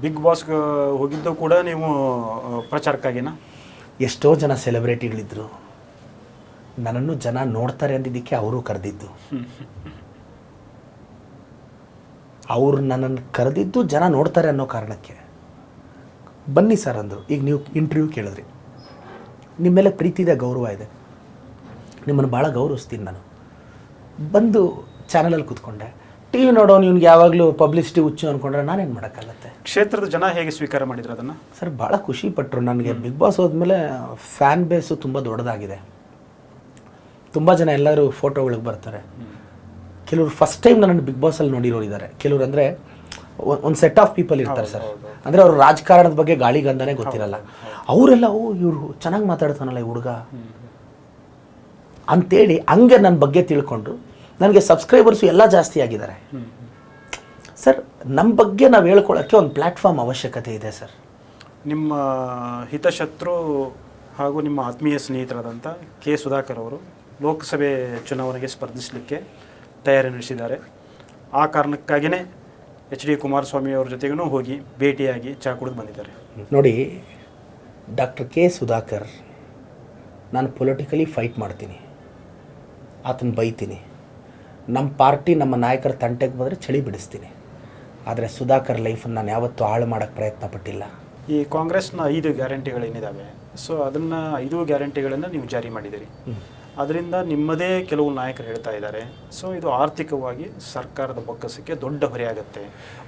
Big ಬಾಸ್ಗೆ ಹೋಗಿದ್ದು ಕೂಡ ನೀವು ಪ್ರಚಾರಕ್ಕಾಗಿನಾ? ಎಷ್ಟೋ ಜನ ಸೆಲೆಬ್ರಿಟಿಗಳಿದ್ರು. ನನ್ನನ್ನು ಜನ ನೋಡ್ತಾರೆ ಅಂದಿದ್ದಕ್ಕೆ ಅವರು ಕರೆದಿದ್ದು. ಅವರು ನನ್ನನ್ನು ಕರೆದಿದ್ದು ಜನ ನೋಡ್ತಾರೆ ಅನ್ನೋ ಕಾರಣಕ್ಕೆ. ಬನ್ನಿ ಸರ್ ಅಂದರು. ಈಗ ನೀವು ಇಂಟರ್ವ್ಯೂ ಕೇಳಿದ್ರಿ. ನಿಮ್ಮ ಮೇಲೆ ಪ್ರೀತಿ ಇದೆ, ಗೌರವ ಇದೆ. ನಿಮ್ಮನ್ನು ಭಾಳ ಗೌರವಿಸ್ತೀನಿ ನಾನು. ಬಂದು ಚಾನಲಲ್ಲಿ ಕೂತ್ಕೊಂಡೆ. ಟಿ ವಿ ನೋಡೋನು ಇವ್ನಿಗೆ ಯಾವಾಗಲೂ ಪಬ್ಲಿಸಿಟಿ ಹುಚ್ಚು ಅಂದ್ಕೊಂಡ್ರೆ ನಾನೇನು ಮಾಡೋಕ್ಕಾಗತ್ತೆ? ಕ್ಷೇತ್ರದ ಜನ ಹೇಗೆ ಸ್ವೀಕಾರ ಮಾಡಿದ್ರು ಅದನ್ನು? ಸರ್ ಭಾಳ ಖುಷಿ ಪಟ್ಟರು ನನಗೆ. ಬಿಗ್ ಬಾಸ್ ಹೋದ್ಮೇಲೆ ಫ್ಯಾನ್ ಬೇಸು ತುಂಬ ದೊಡ್ಡದಾಗಿದೆ. ತುಂಬ ಜನ ಎಲ್ಲರೂ ಫೋಟೋಗಳಿಗೆ ಬರ್ತಾರೆ. ಕೆಲವರು ಫಸ್ಟ್ ಟೈಮ್ ನನ್ನನ್ನು ಬಿಗ್ ಬಾಸಲ್ಲಿ ನೋಡಿರೋರು ಇದ್ದಾರೆ ಕೆಲವರು ಅಂದರೆ ಒಂದು ಸೆಟ್ ಆಫ್ ಪೀಪಲ್ ಇರ್ತಾರೆ ಸರ್. ಅಂದರೆ ಅವರು ರಾಜಕಾರಣದ ಬಗ್ಗೆ ಗಾಳಿ ಗಂಧನೇ ಗೊತ್ತಿರಲ್ಲ. ಅವರೆಲ್ಲ ಓ ಇವರು ಚೆನ್ನಾಗಿ ಮಾತಾಡ್ತಾನಲ್ಲ ಈ ಹುಡುಗ. ಅಂತೇಳಿ ಹಂಗೆ ನನ್ನ ಬಗ್ಗೆ ತಿಳ್ಕೊಂಡು ನನಗೆ ಸಬ್ಸ್ಕ್ರೈಬರ್ಸು ಎಲ್ಲ ಜಾಸ್ತಿ ಆಗಿದ್ದಾರೆ. ಸರ್ ನಮ್ಮ ಬಗ್ಗೆ ನಾವು ಹೇಳ್ಕೊಳ್ಳೋಕ್ಕೆ ಒಂದು ಪ್ಲ್ಯಾಟ್ಫಾರ್ಮ್ ಅವಶ್ಯಕತೆ ಇದೆ ಸರ್ ನಿಮ್ಮ ಹಿತಶತ್ರು ಹಾಗೂ ನಿಮ್ಮ ಆತ್ಮೀಯ ಸ್ನೇಹಿತರಾದಂಥ ಕೆ ಸುಧಾಕರ್ ಅವರು ಲೋಕಸಭೆ ಚುನಾವಣೆಗೆ ಸ್ಪರ್ಧಿಸಲಿಕ್ಕೆ ತಯಾರಿ ನಡೆಸಿದ್ದಾರೆ. ಆ ಕಾರಣಕ್ಕಾಗಿಯೇ ಎಚ್ ಡಿ ಕುಮಾರಸ್ವಾಮಿ ಅವ್ರ ಜೊತೆಗೂ ಹೋಗಿ ಭೇಟಿಯಾಗಿ ಚಾ ಕುಡಿದು ಬಂದಿದ್ದಾರೆ. ನೋಡಿ ಡಾಕ್ಟರ್ ಕೆ ಸುಧಾಕರ್ ನಾನು ಪೊಲಿಟಿಕಲಿ ಫೈಟ್ ಮಾಡ್ತೀನಿ. ಆತನ ಬೈತೀನಿ. ನಮ್ಮ ಪಾರ್ಟಿ ನಮ್ಮ ನಾಯಕರ ತಂಟೆಗೆ ಬಂದರೆ ಚಳಿ ಬಿಡಿಸ್ತೀನಿ. ಆದರೆ ಸುಧಾಕರ್ ಲೈಫನ್ನು ನಾನು ಯಾವತ್ತೂ ಹಾಳು ಮಾಡೋಕ್ಕೆ ಪ್ರಯತ್ನ ಪಟ್ಟಿಲ್ಲ. ಈ ಕಾಂಗ್ರೆಸ್ನ ಐದು ಗ್ಯಾರಂಟಿಗಳೇನಿದ್ದಾವೆ ಸೊ ಅದನ್ನು ಐದು ಗ್ಯಾರಂಟಿಗಳನ್ನು ನೀವು ಜಾರಿ ಮಾಡಿದ್ದೀರಿ. ಅದರಿಂದ ನಿಮ್ಮದೇ ಕೆಲವು ನಾಯಕರು ಹೇಳ್ತಾ ಇದ್ದಾರೆ. ಸೊ ಇದು ಆರ್ಥಿಕವಾಗಿ ಸರ್ಕಾರದ ಬೊಕ್ಕಸಕ್ಕೆ ದೊಡ್ಡ ಹೊರೆಯಾಗುತ್ತೆ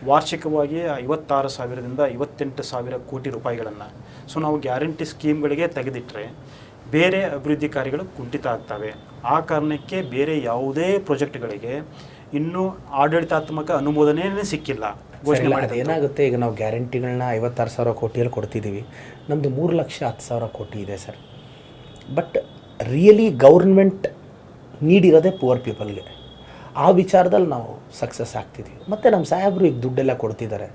ವಾರ್ಷಿಕವಾಗಿ ಐವತ್ತಾರು ಸಾವಿರದಿಂದ ಐವತ್ತೆಂಟು ಸಾವಿರ ಕೋಟಿ ರೂಪಾಯಿಗಳನ್ನು. ಸೊ ನಾವು ಗ್ಯಾರಂಟಿ ಸ್ಕೀಮ್ಗಳಿಗೆ ತೆಗೆದಿಟ್ಟರೆ ಬೇರೆ ಅಭಿವೃದ್ಧಿ ಕಾರ್ಯಗಳು ಕುಂಠಿತ ಆಗ್ತವೆ. ಆ ಕಾರಣಕ್ಕೆ ಬೇರೆ ಯಾವುದೇ ಪ್ರಾಜೆಕ್ಟ್ಗಳಿಗೆ ಇನ್ನೂ ಆಡಳಿತಾತ್ಮಕ ಅನುಮೋದನೆ ಸಿಕ್ಕಿಲ್ಲ. ಘೋಷಣೆ ಮಾಡಿದ್ದಾರೆ ಈಗ ನಾವು ಗ್ಯಾರಂಟಿಗಳನ್ನ ಐವತ್ತಾರು ಸಾವಿರ ಕೋಟಿಯಲ್ಲಿ ಕೊಡ್ತಿದ್ದೀವಿ. ನಮ್ಮದು ಮೂರು ಲಕ್ಷ ಹತ್ತು ಸಾವಿರ ಕೋಟಿ ಇದೆ ಸರ್. ಬಟ್ ರಿಯಲಿ ಗೌರ್ಮೆಂಟ್ ನೀಡಿರೋದೇ ಪುವರ್ ಪೀಪಲ್ಗೆ. ಆ ವಿಚಾರದಲ್ಲಿ ನಾವು ಸಕ್ಸಸ್ ಆಗ್ತಿದ್ದೀವಿ. ಮತ್ತು ನಮ್ಮ ಸಾಹೇಬರು ಈಗ ದುಡ್ಡೆಲ್ಲ ಕೊಡ್ತಿದ್ದಾರೆ.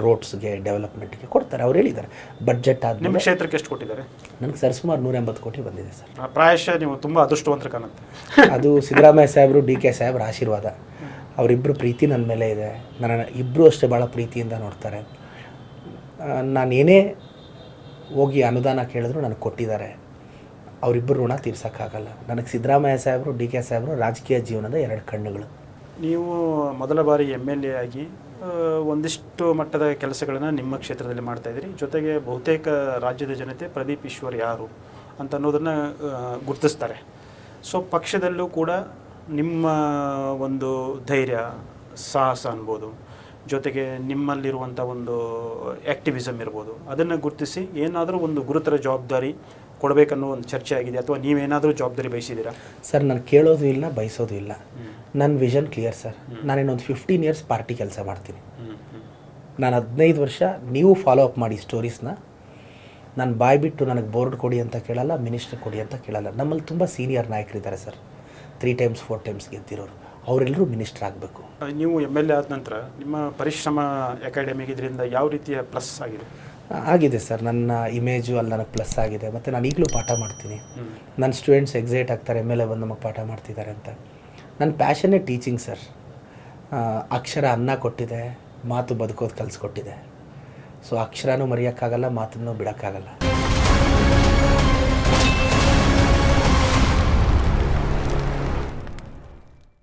ರೋಡ್ಸ್ಗೆ ಡೆವಲಪ್ಮೆಂಟ್ಗೆ ಕೊಡ್ತಾರೆ ಅವ್ರು ಹೇಳಿದ್ದಾರೆ. ಬಡ್ಜೆಟ್ ನಿಮ್ಮ ಆದಮೇಲೆ ಕ್ಷೇತ್ರಕ್ಕೆ ಎಷ್ಟು ಕೊಟ್ಟಿದ್ದಾರೆ? ನನಗೆ ಸರಿಸುಮಾರು ನೂರ ಎಂಬತ್ತು ಕೋಟಿ ಬಂದಿದೆ ಸರ್. ಪ್ರಾ- ಪ್ರಾಯಶಃ ನೀವು ತುಂಬ ಅದೃಷ್ಟವಂತರ ಕಾಣುತ್ತೆ. ಅದು ಸಿದ್ದರಾಮಯ್ಯ ಸಾಹೇಬರು ಡಿ ಕೆ ಸಾಹೇಬ್ರ ಆಶೀರ್ವಾದ. ಅವರಿಬ್ಬರು ಪ್ರೀತಿ ನನ್ನ ಮೇಲೆ ಇದೆ. ನನ್ನ ಇಬ್ಬರು ಅಷ್ಟೇ ಭಾಳ ಪ್ರೀತಿಯಿಂದ ನೋಡ್ತಾರೆ. ನಾನು ಏನೇ ಹೋಗಿ ಅನುದಾನ ಕೇಳಿದ್ರು ನನಗೆ ಕೊಟ್ಟಿದ್ದಾರೆ. ಅವರಿಬ್ಬರು ಋಣ ತೀರ್ಸೋಕ್ಕಾಗಲ್ಲ. ನನಗೆ ಸಿದ್ದರಾಮಯ್ಯ ಸಾಹೇಬರು ಡಿ ಕೆ ಸಾಹೇಬರು ರಾಜಕೀಯ ಜೀವನದ ಎರಡು ಕಣ್ಣುಗಳು. ನೀವು ಮೊದಲ ಬಾರಿ ಎಂ ಎಲ್ ಎ ಆಗಿ ಒಂದಿಷ್ಟು ಮಟ್ಟದ ಕೆಲಸಗಳನ್ನು ನಿಮ್ಮ ಕ್ಷೇತ್ರದಲ್ಲಿ ಮಾಡ್ತಾ ಇದ್ದೀರಿ. ಜೊತೆಗೆ ಬಹುತೇಕ ರಾಜ್ಯದ ಜನತೆ ಪ್ರದೀಪ್ ಈಶ್ವರ್ ಯಾರು ಅಂತ ಅನ್ನೋದನ್ನು ಗುರುತಿಸ್ತಾರೆ. ಸೊ ಪಕ್ಷದಲ್ಲೂ ಕೂಡ ನಿಮ್ಮ ಒಂದು ಧೈರ್ಯ ಸಾಹಸ ಅನ್ಬೋದು. ಜೊತೆಗೆ ನಿಮ್ಮಲ್ಲಿರುವಂಥ ಒಂದು ಆ್ಯಕ್ಟಿವಿಸಮ್ ಇರ್ಬೋದು. ಅದನ್ನು ಗುರುತಿಸಿ ಏನಾದರೂ ಒಂದು ಗುರುತರ ಜವಾಬ್ದಾರಿ ಕೊಡಬೇಕನ್ನೋ ಒಂದು ಚರ್ಚೆ ಆಗಿದೆ. ಅಥವಾ ನೀವೇನಾದರೂ ಜವಾಬ್ದಾರಿ ಬಯಸಿದ್ದೀರಾ? ಸರ್ ನಾನು ಕೇಳೋದು ಇಲ್ಲ ಬಯಸೋದು ಇಲ್ಲ. ನನ್ನ ವಿಷನ್ ಕ್ಲಿಯರ್ ಸರ್ ನಾನೇನೊಂದು ಫಿಫ್ಟೀನ್ ಇಯರ್ಸ್ ಪಾರ್ಟಿ ಕೆಲಸ ಮಾಡ್ತೀನಿ. ನಾನು ಹದಿನೈದು ವರ್ಷ ನೀವು ಫಾಲೋ ಅಪ್ ಮಾಡಿ ಸ್ಟೋರೀಸ್ನ ನಾನು ಬಾಯ್ ಬಿಟ್ಟು ನನಗೆ ಬೋರ್ಡ್ ಕೊಡಿ ಅಂತ ಕೇಳಲ್ಲ ಮಿನಿಸ್ಟರ್ ಕೊಡಿ ಅಂತ ಕೇಳಲ್ಲ. ನಮ್ಮಲ್ಲಿ ತುಂಬ senior ನಾಯಕರಿದ್ದಾರೆ sir three times four times ಗೆದ್ದಿರೋರು. ಅವರೆಲ್ಲರೂ ಮಿನಿಸ್ಟರ್ ಆಗಬೇಕು. ನೀವು ಎಂ ಎಲ್ ಎ ಆದ ನಂತರ ನಿಮ್ಮ ಪರಿಶ್ರಮ ಅಕಾಡೆಮಿಗೆ ಇದರಿಂದ ಯಾವ ರೀತಿಯ ಪ್ಲಸ್ ಆಗಿದೆ? ಆಗಿದೆ ಸರ್ ನನ್ನ ಇಮೇಜು ಅಲ್ಲಿ ನನಗೆ ಪ್ಲಸ್ ಆಗಿದೆ. ಮತ್ತು ನಾನು ಈಗಲೂ ಪಾಠ ಮಾಡ್ತೀನಿ. ನನ್ನ ಸ್ಟೂಡೆಂಟ್ಸ್ ಎಕ್ಸೈಟ್ ಆಗ್ತಾರೆ ಎಂ ಎಲ್ ಎ ಬಂದು ನಮಗೆ ಪಾಠ ಮಾಡ್ತಿದ್ದಾರೆ ಅಂತ. ನನ್ನ ಪ್ಯಾಷನ್ನೇ ಟೀಚಿಂಗ್ ಸರ್ ಅಕ್ಷರ ಅನ್ನ ಕೊಟ್ಟಿದೆ, ಮಾತು ಬದುಕೋದು ಕಲಿಸ್ಕೊಟ್ಟಿದೆ ಸೊ ಅಕ್ಷರನೂ ಮರೆಯೋಕ್ಕಾಗಲ್ಲ, ಮಾತನ್ನು ಬಿಡೋಕ್ಕಾಗಲ್ಲ.